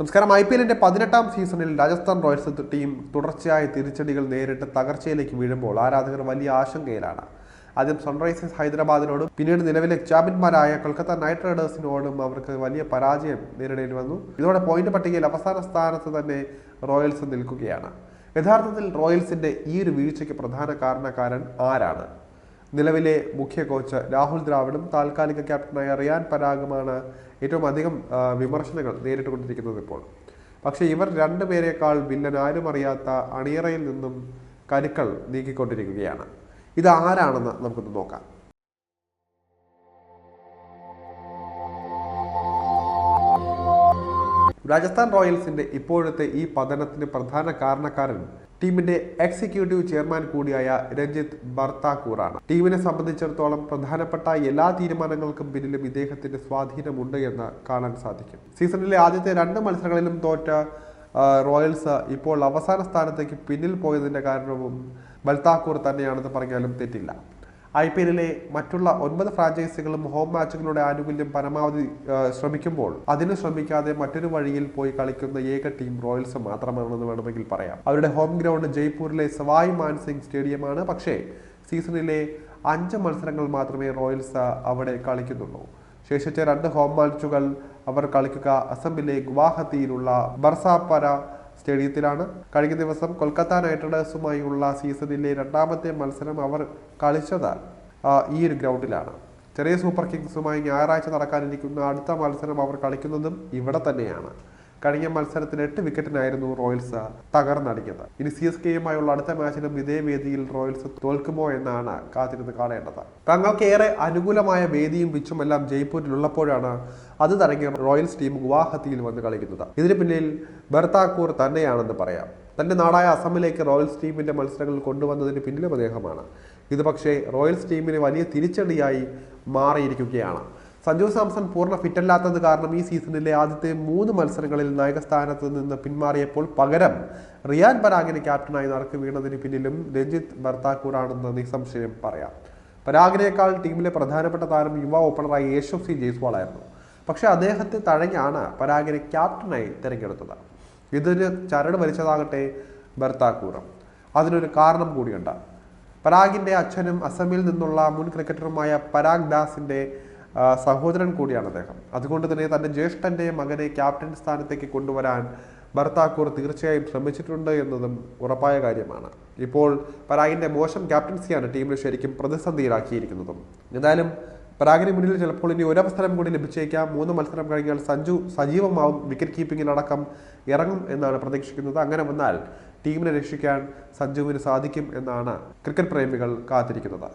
നമസ്കാരം I P എല്ലിന്റെ പതിനെട്ടാം സീസണിൽ രാജസ്ഥാൻ റോയൽസ് ടീം തുടർച്ചയായ തിരിച്ചടികൾ നേരിട്ട് തകർച്ചയിലേക്ക് വീഴുമ്പോൾ ആരാധകർ വലിയ ആശങ്കയിലാണ്. ആദ്യം സൺറൈസേഴ്സ് ഹൈദരാബാദിനോടും പിന്നീട് നിലവിലെ ചാമ്പ്യന്മാരായ കൊൽക്കത്ത നൈറ്റ് റൈഡേഴ്സിനോടും അവർക്ക് വലിയ പരാജയം നേരിടേണ്ടി വന്നു. ഇതോടെ പോയിന്റ് പട്ടികയിൽ അവസാന സ്ഥാനത്ത് തന്നെ റോയൽസ് നിൽക്കുകയാണ്. യഥാർത്ഥത്തിൽ റോയൽസിന്റെ ഈ ഒരു വീഴ്ചയ്ക്ക് പ്രധാന കാരണക്കാരൻ ആരാണ്? നിലവിലെ മുഖ്യ കോച്ച് രാഹുൽ ദ്രാവിഡും താൽക്കാലിക ക്യാപ്റ്റനായ റിയാൻ പരാഗുമാണ് ഏറ്റവും അധികം വിമർശനങ്ങൾ നേരിട്ടുകൊണ്ടിരിക്കുന്നത് ഇപ്പോൾ. പക്ഷേ ഇവർ രണ്ടുപേരെക്കാൾ വില്ലൻ ആരും അറിയാത്ത അണിയറയിൽ നിന്നും കരുക്കൾ നീക്കിക്കൊണ്ടിരിക്കുകയാണ്. ഇത് ആരാണെന്ന് നമുക്കൊന്ന് നോക്കാം. രാജസ്ഥാൻ റോയൽസിന്റെ ഇപ്പോഴത്തെ ഈ പതനത്തിന് പ്രധാന കാരണക്കാരൻ ടീമിന്റെ എക്സിക്യൂട്ടീവ് ചെയർമാൻ കൂടിയായ രഞ്ജിത്ത് ബർത്താക്കൂറാണ് ടീമിനെ സംബന്ധിച്ചിടത്തോളം പ്രധാനപ്പെട്ട എല്ലാ തീരുമാനങ്ങൾക്കും പിന്നിലും ഇദ്ദേഹത്തിന്റെ സ്വാധീനമുണ്ട് എന്ന് കാണാൻ സാധിക്കും. സീസണിലെ ആദ്യത്തെ രണ്ട് മത്സരങ്ങളിലും തോറ്റ റോയൽസ് ഇപ്പോൾ അവസാന സ്ഥാനത്തേക്ക് പിന്നിൽ പോയതിന്റെ കാരണവും ബൽത്താക്കൂർ തന്നെയാണെന്ന് പറഞ്ഞാലും തെറ്റില്ല. ഐ പി എല്ലിലെ മറ്റുള്ള ഒൻപത് ഫ്രാഞ്ചൈസികളും ഹോം മാച്ചുകളുടെ ആനുകൂല്യം പരമാവധി ശ്രമിക്കുമ്പോൾ അതിന് ശ്രമിക്കാതെ മറ്റൊരു വഴിയിൽ പോയി കളിക്കുന്ന ഏക ടീം റോയൽസ് മാത്രമാണെന്ന് വേണമെങ്കിൽ പറയാം. അവരുടെ ഹോം ഗ്രൗണ്ട് ജയ്പൂരിലെ സവായ് മാൻസിംഗ് സ്റ്റേഡിയമാണ് പക്ഷേ സീസണിലെ അഞ്ച് മത്സരങ്ങൾ മാത്രമേ റോയൽസ് അവിടെ കളിക്കുന്നുള്ളൂ. ശേഷിച്ച രണ്ട് ഹോം മാച്ചുകൾ അവർ കളിക്കുക അസമിലെ ഗുവാഹത്തിയിലുള്ള ബർസാപ്പര സ്റ്റേഡിയത്തിലാണ്. കഴിഞ്ഞ ദിവസം കൊൽക്കത്ത നൈറ്റ് റൈഡേഴ്സുമായുള്ള സീസണിലെ രണ്ടാമത്തെ മത്സരം അവർ കളിച്ചത് ഈ ഒരു ഗ്രൗണ്ടിലാണ്. ചെറിയ സൂപ്പർ കിങ്സുമായി ഞായറാഴ്ച നടക്കാനിരിക്കുന്ന അടുത്ത മത്സരം അവർ കളിക്കുന്നതും ഇവിടെ തന്നെയാണ്. കഴിഞ്ഞ മത്സരത്തിൽ എട്ട് വിക്കറ്റിനായിരുന്നു റോയൽസ് തകർന്നടിഞ്ഞത്. ഇനി സി എസ് കെയുമായുള്ള അടുത്ത മാച്ചിലും ഇതേ വേദിയിൽ റോയൽസ് തോൽക്കുമോ എന്നാണ് കാത്തിരുന്ന് കാണേണ്ടത്. തങ്ങൾക്ക് ഏറെ അനുകൂലമായ വേദിയും പിച്ചുമെല്ലാം ജയ്പൂരിലുള്ളപ്പോഴാണ് അത് തടങ്ങിയ റോയൽസ് ടീം ഗുവാഹത്തിയിൽ വന്ന് കളിക്കുന്നത്. ഇതിന് പിന്നിൽ ബർത്താക്കൂർ തന്നെയാണെന്ന് പറയാം. തന്റെ നാടായ അസമിലേക്ക് റോയൽസ് ടീമിന്റെ മത്സരങ്ങൾ കൊണ്ടുവന്നതിന് പിന്നിലും അദ്ദേഹമാണ്. ഇത് പക്ഷേ റോയൽസ് ടീമിന് വലിയ തിരിച്ചടിയായി മാറിയിരിക്കുകയാണ്. സഞ്ജു സാംസൺ പൂർണ ഫിറ്റല്ലാത്തത് കാരണം ഈ സീസണിലെ ആദ്യത്തെ മൂന്ന് മത്സരങ്ങളിൽ നായകസ്ഥാനത്ത് നിന്ന് പിന്മാറിയപ്പോൾ പകരം റിയാൻ പരാഗിനെ ക്യാപ്റ്റനായി നടക്ക് വീണതിന് പിന്നിലും രഞ്ജിത്ത് ബർത്താക്കൂറാണെന്ന് നിസ്സംശയം പറയാം. പരാഗിനേക്കാൾ ടീമിലെ പ്രധാനപ്പെട്ട താരം യുവ ഓപ്പണറായി യേശവ് സി ജയ്സ്വാളായിരുന്നു. പക്ഷേ അദ്ദേഹത്തെ തഴഞ്ഞാണ് പരാഗിനെ ക്യാപ്റ്റനായി തിരഞ്ഞെടുത്തത്. ഇതിന് ചരട് വലിച്ചതാകട്ടെ ബർത്താക്കൂറും അതിനൊരു കാരണം കൂടിയുണ്ട്. പരാഗിന്റെ അച്ഛനും അസമിൽ നിന്നുള്ള മുൻ ക്രിക്കറ്ററുമായ പരാഗ് ദാസിന്റെ ആ, സഹോദരൻ കൂടിയാണ് അദ്ദേഹം. അതുകൊണ്ട് തന്നെ തന്റെ ജ്യേഷ്ഠന്റെ മകനെ ക്യാപ്റ്റൻ സ്ഥാനത്തേക്ക് കൊണ്ടുവരാൻ ഭർത്താക്കൂർ തീർച്ചയായും ശ്രമിച്ചിട്ടുണ്ട് എന്നതും ഉറപ്പായ കാര്യമാണ്. ഇപ്പോൾ പരാഗിന്റെ മോശം ക്യാപ്റ്റൻസിയാണ് ടീമിനെ ശരിക്കും പ്രതിസന്ധിയിലാക്കിയിരിക്കുന്നതും. എന്തായാലും പരാഗിന് മുന്നിൽ ചിലപ്പോൾ ഇനി ഒരവസരം കൂടി ലഭിച്ചേക്കാം. മൂന്ന് മത്സരം കഴിഞ്ഞാൽ സഞ്ജു സജീവമാവും. വിക്കറ്റ് കീപ്പിങ്ങിലടക്കം ഇറങ്ങും എന്നാണ് പ്രതീക്ഷിക്കുന്നത്. അങ്ങനെ വന്നാൽ ടീമിനെ രക്ഷിക്കാൻ സഞ്ജുവിന് സാധിക്കും എന്നാണ് ക്രിക്കറ്റ് പ്രേമികൾ കാത്തിരിക്കുന്നത്.